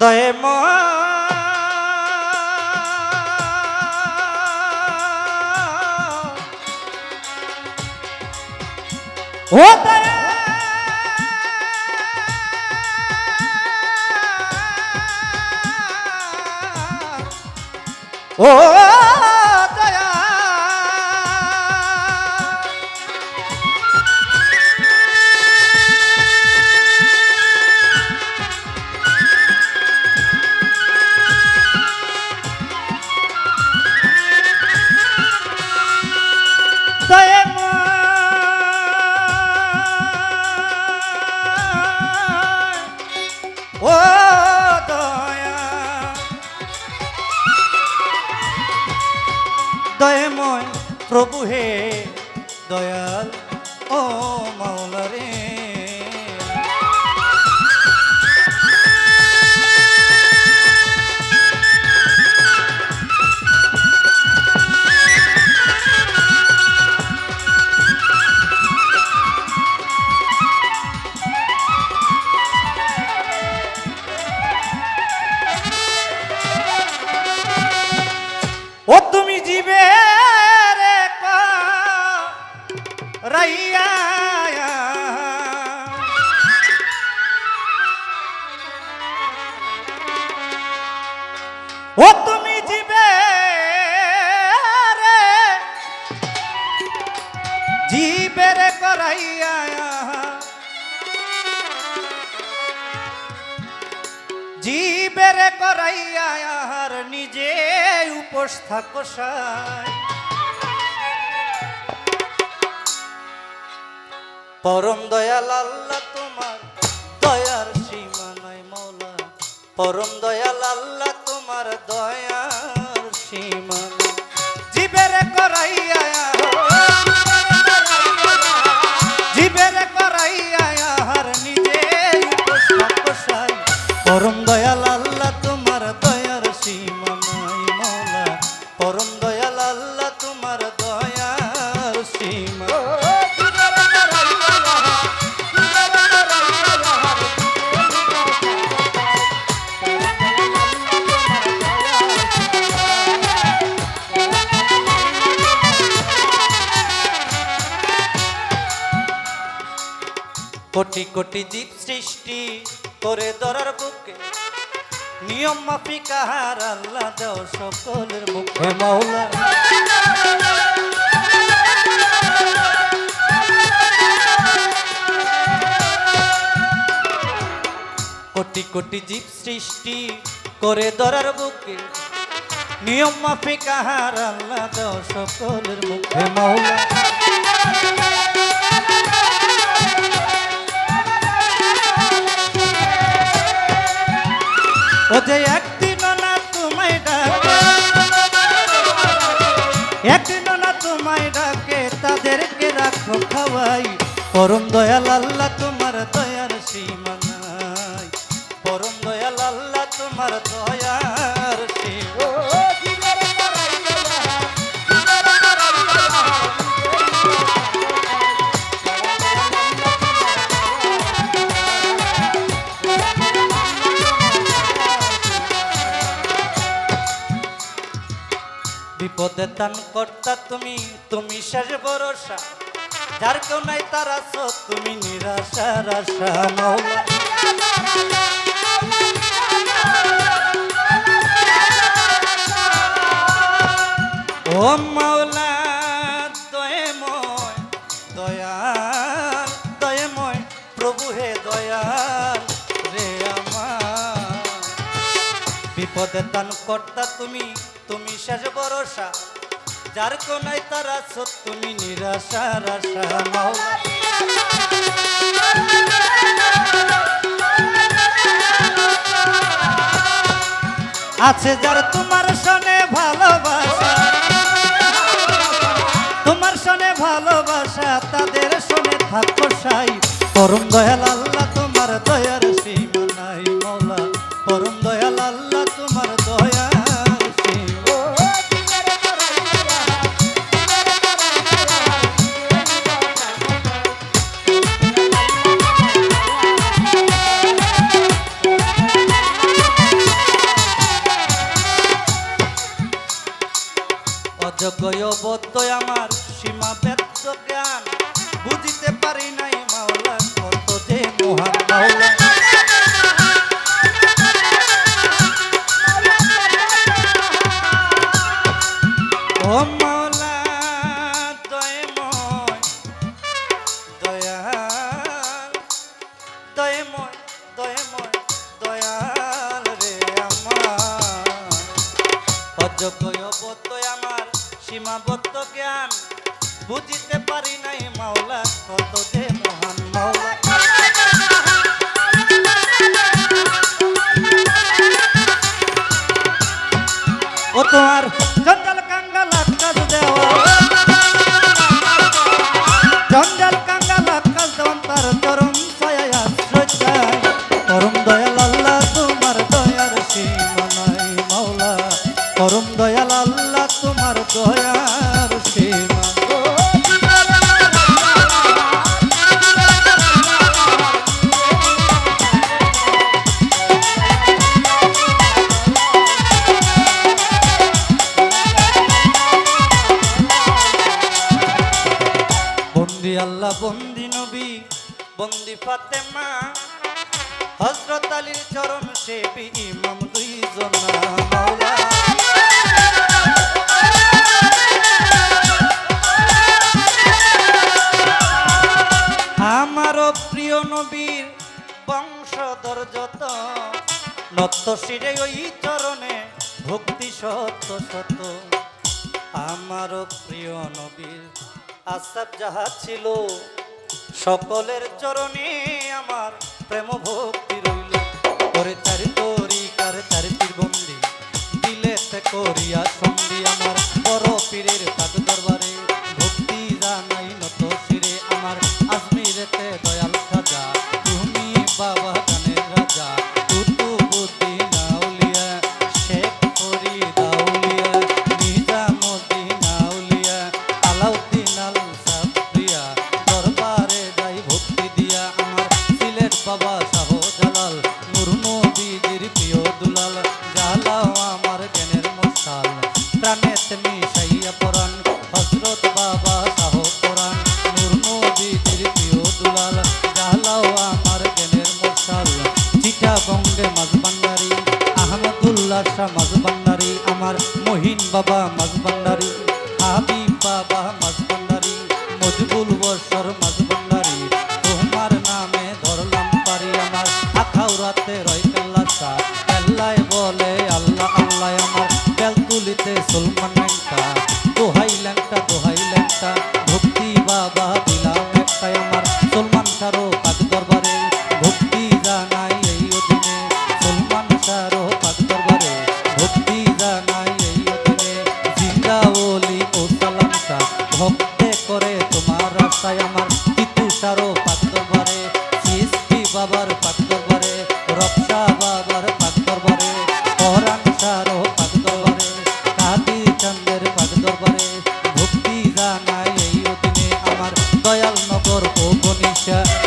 দয়ে ও দয়া ও দয়াময় প্রভু হে দয়াল ও মাওলা রে ও তুমি জীবে রে। জীবে রে করাইয়া। জীবের করাইয়া আর নিজে উপোস থাকো পরম দয়াল আল্লাহ তোমার দয়ার সীমা নাই মৌলা। পরম দয়াল আল্লাহ তোমার দয়ার সীমা। জীবের করাইয়া জীবের করাইয়া হার নিজে। পরম দয়াল আল্লাহ, তোমার দয়ার সীমা নাই মালা পরম কোটি জীব সৃষ্টি করে ধরার বুকে। নিয়ম মাফিক কাহার আল্লাহ দাও সকলের মুখে। মাওলা। কোটি কোটি জীব সৃষ্টি করে ধরার বুকে। নিয়ম মাফিক কাহার আল্লাহ দাও সকলের মুখে। মাওলা। খাওয়াই পরম দয়াল আল্লাহ তোমার দয়ার সীমা নাই। পরম দয়াল আল্লাহ তোমার দয়ার সীমা বিপদে দান কর্তা তুমি তুমি শেষ ভরসা। যার কেউ নাই তার আছো, তুমি নিরাশার আশা মাওলা ও মাওলা, দয়াময়, দয়াল, দয়াময়, প্রভু হে দয়াল রে আমার। বিপদে দান কর্তা তুমি তুমি শেষ ভরসা। যার কোনায় তারা নিরাশার আশা মাওলা আছে যার তোমার সনে ভালোবাসা, তোমার সনে ভালোবাসা, তাদের সনে থাকো সাই। পরম দয়াল আল্লাহ, তোমার দয়ার সীমা নাই মৌলা। পরম অযোগ্যবদ্ধ আমার সীমাবদ্ধ জ্ঞান। বুঝিতে পারি নাই মাওলা কত যে মহান মাওলা। ও তোমার আল্লাহ বন্দি নবী, বন্দি ফাতেমা। হজরত আলীর চরম সেবি ইমাম দুইজন মাওলা। আমারও প্রিয় নবীর বংশধর যত, নত শিরে ওই চরণে ভক্তি সত্য সত্য আমারও প্রিয় নবীর আসাব যাহা ছিল, সকলের চরণে আমার প্রেম ভক্তি রইল। করে তার তরি কার তার বন্দি দিলে করিয়া সন্ধি আমার। বড় পীরের পাদ দরবারে মশাল প্রাণেতে মিশাইয়া পরাণ হজরত বাবা শাহ কোরআন নূর নবীজির প্রিয় দুলাল, জালাও আমার জ্ঞানের মশাল। চিটা বঙ্গে মাঝবান্ডারি আহমদুল্লাহ শাহ মাঝবান্ডারি আমার মহিন বাবা মাঝবান্ডারি হাবিব বাবা মাঝবান্ডারি মজবুল বর্ষর মাঝবান্ডারি তোমার নামে ধরলাম পারি আমার আখাউরাতে রয় কাল্লাসা ভক্তে করে তোমার রাস্তায় আমার সারো পাক দরবারে সিএসপি বাবার পাক দরবারে রপসা বাবার চন্দ্রের পাক দরবারে ভক্তি জানাই এই আমার দয়াল নগর ও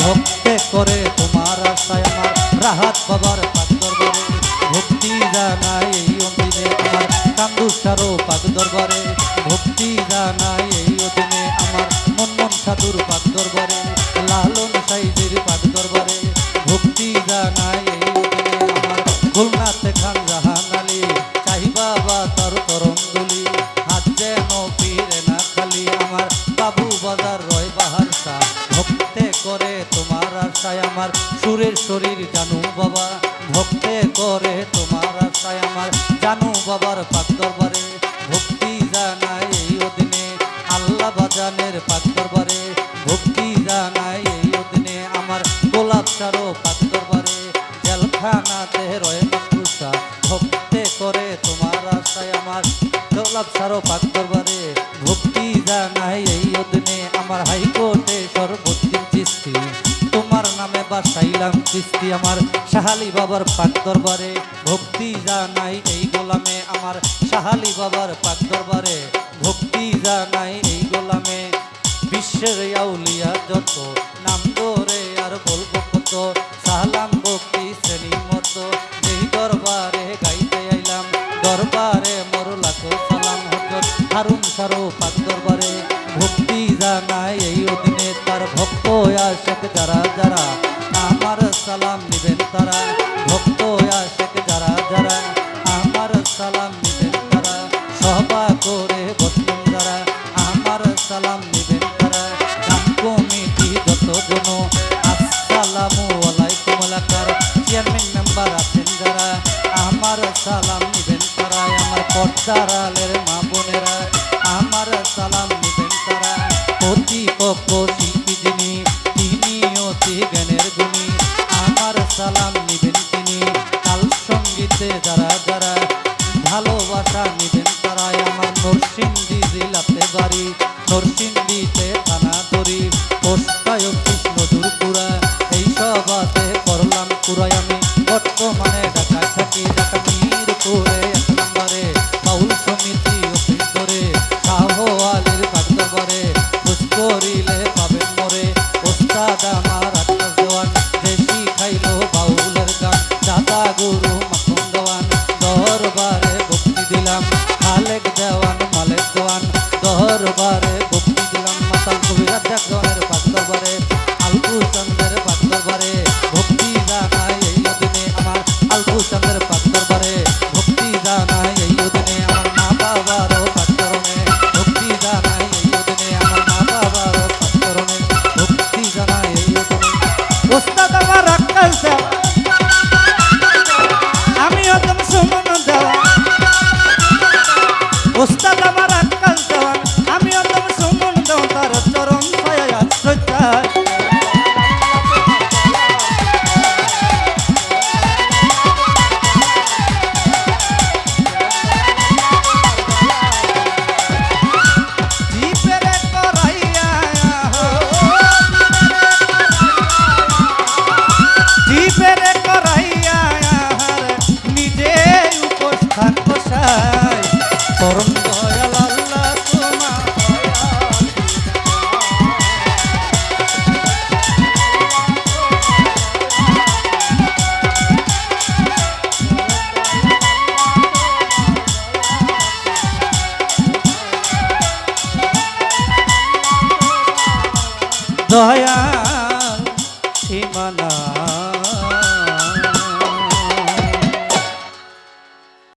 ভক্তে করে তোমার রাস্তায় আমার রাহাত বাবার দরবারে ভক্তি জানাই এই আমার ভক্তে করে তোমার আশায় আমার সুরের শরীর জানু বাবা, ভক্তে করে তোমার আশায় আমার জানু বাবার পাক দরবারে। ভক্তি জানাই এই অধীনে আল্লাহ বাজানের পাক দরবারে। ভক্তি জানাই এই অধীনে আমার গোলাপ সারো পাক দরবারে। জেলখানাতে রয়ে ভক্তে করে তোমার আশায় আমার গোলাপ সারো পাক দরবারে। ভক্তি জানাই এই অধীনে আমার হাইকোর্টে সর্বোচ্চ চিস্তি তোমার নামে বাসাইলাম কিস্তি আমার সাহালি বাবার পাক দরবারে। ভক্তি জানাই এই গোলামে আমার সাহালি বাবার পাক দরবারে। ভক্তি জানাই এই গোলামে বিশ্বের আউলিয়া যত। নাম ধরে আর বলব কত। সালাম যারা যারা আমার সালাম নিবেন তারা, ভক্ত আশেক যারা যারা আমার সালাম নিবেন তারা, সভা করে বসলেন যারা, আমার সালাম নিবেন তারা গান কমিটি যতজন আসসালামু আলাইকুম এলাকার চেয়ারম্যান মেম্বার আছেন যারা, আমার সালাম নিবেন তারা, আমার পর্দারালের মা বোনেরা, আমার সালাম নিবেন তারা, প্রতিপক্ষ শিল্পী যিনি তিনি অতি জ্ঞানের গুণী। আমার সালাম নিবেন তিনি। কাল সঙ্গীতে যারা যারা ভালোবাসা নিবেন তারাই আমার নরসিংদী জেলাতে বাড়ি। নরসিংদীতে থানা ধরি। পোস্তায় কৃষ্ণ দুর্পুরা এই সবাতে করলাম পুরাই আমি। বর্তমানে ঢাকায় দয়া